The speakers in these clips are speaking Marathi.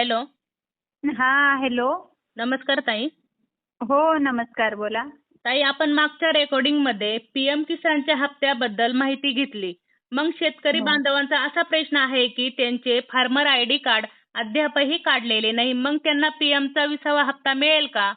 हॅलो. हा हॅलो. नमस्कार ताई. हो नमस्कार बोला. ताई आपण मागच्या रेकॉर्डिंगमध्ये पीएम किसानच्या हप्त्याबद्दल माहिती घेतली. मग शेतकरी हो. बांधवांचा असा प्रश्न आहे की त्यांचे फार्मर आयडी कार्ड अद्यापही काढलेले नाही. मग त्यांना पीएमचा विसावा हप्ता मिळेल का?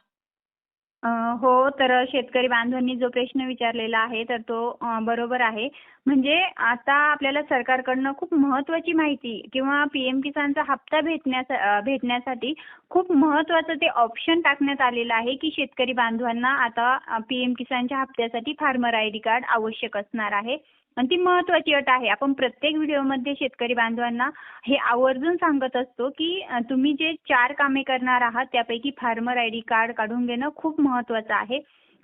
हो तर शेतकरी बांधवांनी जो प्रश्न विचारलेला आहे तर तो बरोबर आहे. म्हणजे आता आपल्याला सरकारकडनं खूप महत्वाची माहिती किंवा पीएम किसानचा हप्ता भेटण्यास भेटण्यासाठी खूप महत्वाचं ते ऑप्शन टाकण्यात आलेलं आहे की शेतकरी बांधवांना आता पीएम किसानच्या हप्त्यासाठी फार्मर आय डी कार्ड आवश्यक असणार आहे. आणि ती महत्वाची अट आहे. आपण प्रत्येक व्हिडिओमध्ये शेतकरी बांधवांना हे आवर्जून सांगत असतो की तुम्ही जे चार कामे करणार आहात त्यापैकी फार्मर आयडी कार्ड काढून घेणं खूप महत्वाचं आहे.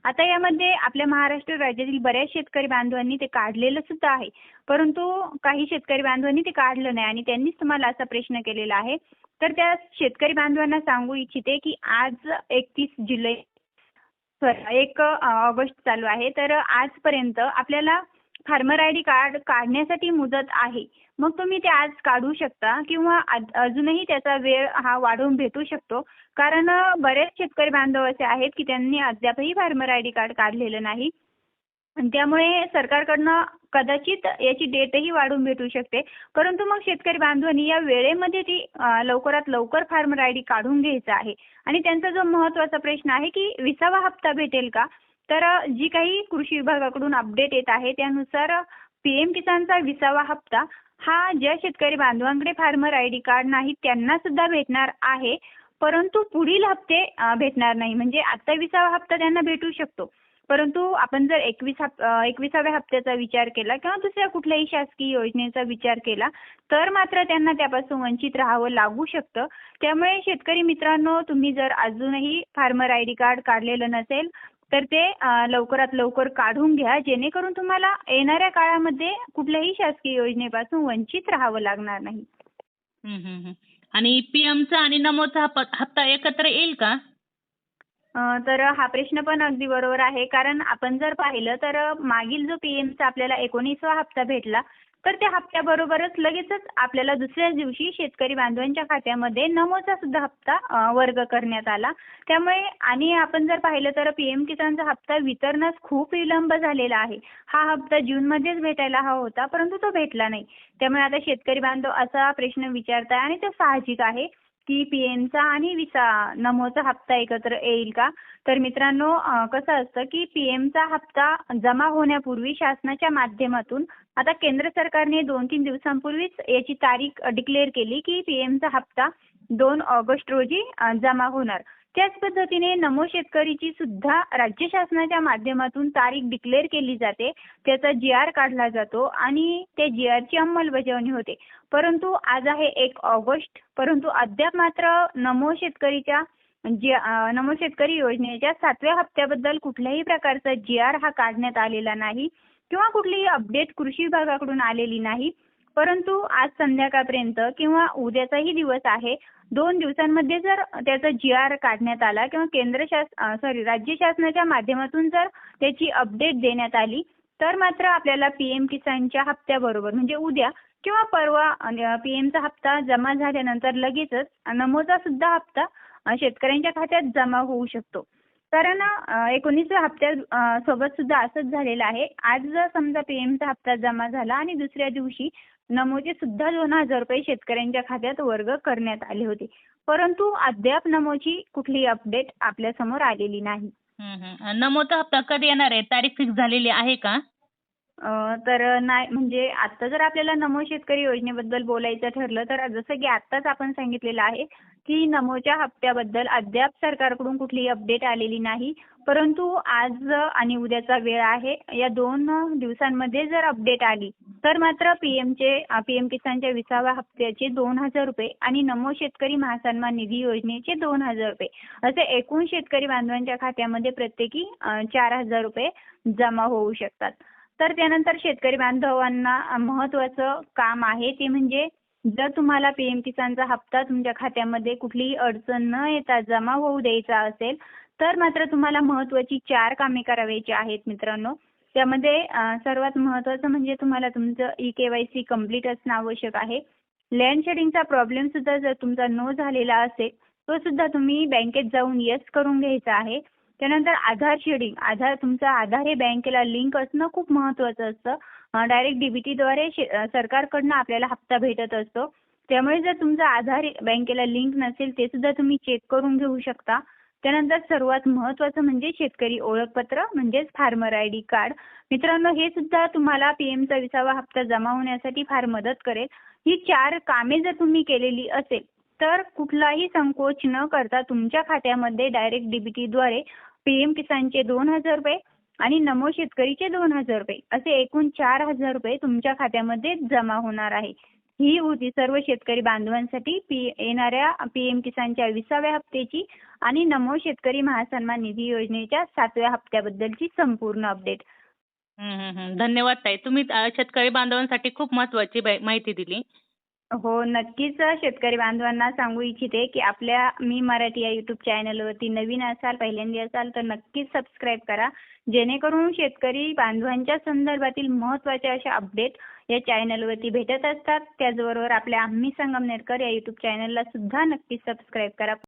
आता यामध्ये आपल्या महाराष्ट्र राज्यातील बऱ्याच शेतकरी बांधवांनी ते काढलेलं सुद्धा आहे. परंतु काही शेतकरी बांधवांनी ते काढलं नाही आणि त्यांनीच तुम्हाला असा प्रश्न केलेला आहे. तर त्या शेतकरी बांधवांना सांगू इच्छिते की आज एकतीस जुलै एक ऑगस्ट चालू आहे. तर आजपर्यंत आपल्याला फार्मर आय डी कार्ड काढण्यासाठी मुदत आहे. मग तुम्ही ते आज काढू शकता किंवा अजूनही त्याचा वेळ हा वाढवून भेटू शकतो. कारण बरेच शेतकरी बांधव असे आहेत की त्यांनी अद्यापही फार्मर आय डी कार्ड काढलेलं नाही. आणि त्यामुळे सरकारकडनं कदाचित याची डेटही वाढून भेटू शकते. परंतु मग शेतकरी बांधवांनी या वेळेमध्ये ती लवकरात लवकर फार्मर आय डी काढून घ्यायचं आहे. आणि त्यांचा जो महत्त्वाचा प्रश्न आहे की विसावा हप्ता भेटेल का? तर जी काही कृषी विभागाकडून अपडेट येत आहे त्यानुसार पीएम किसानचा विसावा हप्ता हा ज्या शेतकरी बांधवांकडे फार्मर आयडी कार्ड नाही त्यांना सुद्धा भेटणार आहे. परंतु पुढील हप्ते भेटणार नाही. म्हणजे आता विसावा हप्ता त्यांना भेटू शकतो. परंतु आपण जर एकवीस हप एकविसाव्या हप्त्याचा विचार केला किंवा दुसऱ्या कुठल्याही शासकीय योजनेचा विचार केला तर मात्र त्यांना त्यापासून वंचित राहावं लागू शकतं. त्यामुळे शेतकरी मित्रांनो तुम्ही जर अजूनही फार्मर आयडी कार्ड काढलेलं नसेल तर ते लवकरात लवकर काढून घ्या. जेणेकरून तुम्हाला येणाऱ्या काळामध्ये कुठल्याही शासकीय योजनेपासून वंचित राहावं लागणार नाही. आणि पीएमचा आणि नमोचा हप- हप्ता एकत्र येईल का? तर हा प्रश्न पण अगदी बरोबर आहे. कारण आपण जर पाहिलं तर मागील जो पीएमचा आपल्याला एकोणीसवा हप्ता भेटला तर त्या हप्त्याबरोबरच लगेचच आपल्याला दुसऱ्याच दिवशी शेतकरी बांधवांच्या खात्यामध्ये नमोचा सुद्धा हप्ता वर्ग करण्यात आला. त्यामुळे आणि आपण जर पाहिलं तर पीएम किसानचा हप्ता वितरणास खूप विलंब झालेला आहे. हा हप्ता जूनमध्येच भेटायला हवा होता परंतु तो भेटला नाही. त्यामुळे आता शेतकरी बांधव असा प्रश्न विचारताय आणि तो साहजिक आहे की पीएमचा आणि विसा नमोचा हप्ता एकत्र येईल का? तर मित्रांनो कसं असतं की पीएमचा हप्ता जमा होण्यापूर्वी शासनाच्या माध्यमातून आता केंद्र सरकारने दोन तीन दिवसांपूर्वीच याची तारीख डिक्लेअर केली की पीएमचा हप्ता दोन ऑगस्ट रोजी जमा होणार. त्याच पद्धतीने नमो शेतकरीची सुद्धा राज्य शासनाच्या माध्यमातून तारीख डिक्लेअर केली जाते. त्याचा जी आर काढला जातो आणि त्या जी आरची अंमलबजावणी होते. परंतु आज आहे एक ऑगस्ट परंतु अद्याप मात्र नमो शेतकरीच्या जी नमो शेतकरी योजनेच्या सातव्या हप्त्याबद्दल कुठल्याही प्रकारचा जी आर हा काढण्यात आलेला नाही. किंवा कुठलीही अपडेट कृषी विभागाकडून आलेली नाही. परंतु आज संध्याकाळपर्यंत किंवा उद्याचाही दिवस आहे. दोन दिवसांमध्ये जर त्याचा जी आर काढण्यात आला किंवा केंद्र शासन सॉरी राज्य शासनाच्या माध्यमातून जर त्याची अपडेट देण्यात आली तर मात्र आपल्याला पीएम किसानच्या हप्त्याबरोबर म्हणजे उद्या किंवा परवा पीएमचा हप्ता जमा झाल्यानंतर लगेचच नमोचा सुद्धा हप्ता शेतकऱ्यांच्या खात्यात जमा होऊ शकतो. कारण एकोणीसव्या हप्त्या सोबत सुद्धा असंच झालेलं आहे. आज जर समजा पीएमचा हप्ता जमा झाला आणि दुसऱ्या दिवशी नमोचे सुद्धा दोन हजार रुपये शेतकऱ्यांच्या खात्यात वर्ग करण्यात आले होते. परंतु अद्याप नमोची कुठली अपडेट आपल्यासमोर आलेली नाही. नमोचा हप्ता कधी येणार आहे? तारीख फिक्स झालेली आहे का? तर नाही म्हणजे आता जर आपल्याला नमो शेतकरी योजनेबद्दल बोलायचं ठरलं तर जसं की आत्ताच आपण सांगितलेलं आहे की नमोच्या हप्त्याबद्दल अद्याप सरकारकडून कुठलीही अपडेट आलेली नाही. परंतु आज आणि उद्याचा वेळ आहे या दोन दिवसांमध्ये जर अपडेट आली तर मात्र पीएमचे पीएम किसानच्या विसाव्या हप्त्याचे दोन हजार रुपये आणि नमो शेतकरी महासन्मान निधी योजनेचे दोन हजार रुपये असे एकूण शेतकरी बांधवांच्या खात्यामध्ये प्रत्येकी चार हजार रुपये जमा होऊ शकतात. तर त्यानंतर शेतकरी बांधवांना महत्वाचं काम आहे. ते म्हणजे जर तुम्हाला पीएम किसानचा हप्ता तुमच्या खात्यामध्ये कुठलीही अडचण न येता जमा होऊ द्यायचा असेल तर मात्र तुम्हाला महत्वाची चार कामे करावयाची आहेत मित्रांनो. त्यामध्ये सर्वात महत्वाचं म्हणजे तुम्हाला तुमचं ई केवायसी कंप्लीट असणं आवश्यक आहे. लँड शेडिंगचा प्रॉब्लेम सुद्धा जर तुमचा नो झालेला असेल तो सुद्धा तुम्ही बँकेत जाऊन येस करून घ्यायचा आहे. त्यानंतर आधार शेडिंग. आधार तुमचं आधार हे बँकेला लिंक असणं खूप महत्वाचं असतं. डायरेक्ट डीबीटीद्वारे सरकारकडनं आपल्याला हप्ता भेटत असतो. त्यामुळे जर तुमचं आधार बँकेला लिंक नसेल ते सुद्धा तुम्ही चेक करून घेऊ शकता. त्यानंतर सर्वात महत्वाचं म्हणजे शेतकरी ओळखपत्र म्हणजेच फार्मर आय डी कार्ड. मित्रांनो हे सुद्धा तुम्हाला पीएमचा विसावा हप्ता जमा होण्यासाठी फार मदत करेल. ही चार कामे जर तुम्ही केलेली असेल तर कुठलाही संकोच न करता तुमच्या खात्यामध्ये डायरेक्ट डीबीटीद्वारे पीएम किसानचे दोन हजार रुपये आणि नमो शेतकरीचे दोन हजार रुपये असे एकूण चार हजार रुपये तुमच्या खात्यामध्ये जमा होणार आहे. ही होती सर्व शेतकरी बांधवांसाठी पी येणाऱ्या पीएम किसानच्या विसाव्या हप्त्याची आणि नमो शेतकरी महासन्मान निधी योजनेच्या सातव्या हप्त्याबद्दलची संपूर्ण अपडेट हम्म, हम्म, हम्म. धन्यवाद ताई. तुम्ही अ, शेतकरी बांधवांसाठी खूप महत्वाची माहिती दिली. हो नक्कीच शेतकरी बांधवांना सांगू इच्छिते की आपल्या मी मराठी या युट्यूब चॅनलवरती नवीन असाल पहिल्यांदा असाल तर नक्कीच सबस्क्राईब करा. जेणेकरून शेतकरी बांधवांच्या संदर्भातील महत्त्वाच्या अशा अपडेट या चॅनलवरती भेटत असतात. त्याचबरोबर आपल्या आम्ही संगमनेरकर या युट्यूब चॅनलला सुद्धा नक्कीच सबस्क्राईब करा.